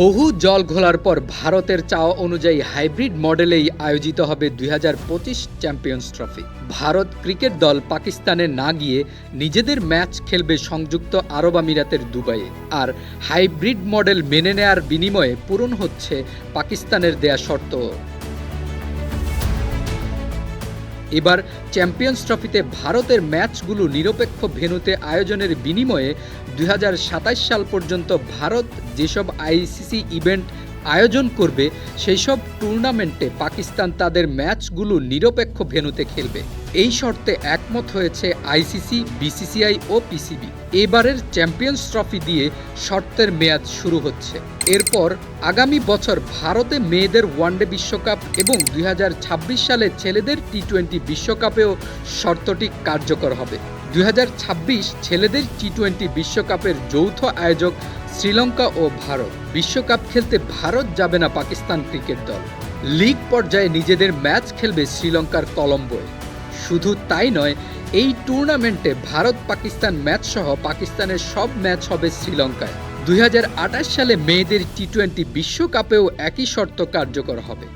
বহু জল ঘোলার পর ভারতের চাওয়া অনুযায়ী হাইব্রিড মডেলেই আয়োজিত হবে দুই হাজার পঁচিশ চ্যাম্পিয়ন্স ট্রফি। ভারত ক্রিকেট দল পাকিস্তানে না গিয়ে নিজেদের ম্যাচ খেলবে সংযুক্ত আরব আমিরাতের দুবাইয়ে। আর হাইব্রিড মডেল মেনে নেয়ার বিনিময়ে পূরণ হচ্ছে পাকিস্তানের দেয়া শর্ত। এবার চ্যাম্পিয়ন্স ট্রফিতে ভারতের ম্যাচগুলো নিরপেক্ষ ভেনুতে আয়োজনের বিনিময়ে দু হাজার সাতাশ সাল পর্যন্ত ভারত যেসব আইসিসি ইভেন্ট আয়োজন করবে সেই সব টুর্নামেন্টে পাকিস্তান তাদের ম্যাচগুলো নিরপেক্ষ ভেন্যুতে খেলবে। এই শর্তে একমত হয়েছে আইসিসি, বিসিসিআই ও পিসিবি। এবারের চ্যাম্পিয়ন্স ট্রফি দিয়ে শর্তের মেয়াদ শুরু হচ্ছে। এরপর আগামী বছর ভারতে মেয়েদের ওয়ানডে বিশ্বকাপ এবং দুই হাজার ছাব্বিশ সালে ছেলেদের টি টোয়েন্টি বিশ্বকাপেও শর্তটি কার্যকর হবে। দুই হাজার ছাব্বিশ ছেলেদের টি টোয়েন্টি বিশ্বকাপের যৌথ আয়োজক শ্রীলঙ্কা ও ভারত। বিশ্বকাপ খেলতে ভারত যাবে না পাকিস্তান ক্রিকেট দল। লিগ পর্যায়ে নিজেদের ম্যাচ খেলবে শ্রীলঙ্কার কলম্বোয়। শুধু তাই নয়, এই টুর্নামেন্টে ভারত পাকিস্তান ম্যাচ সহ পাকিস্তানের সব ম্যাচ হবে শ্রীলঙ্কায়। দুই হাজার আঠাশ সালে মেয়েদের টি টোয়েন্টি বিশ্বকাপেও একই শর্ত কার্যকর হবে।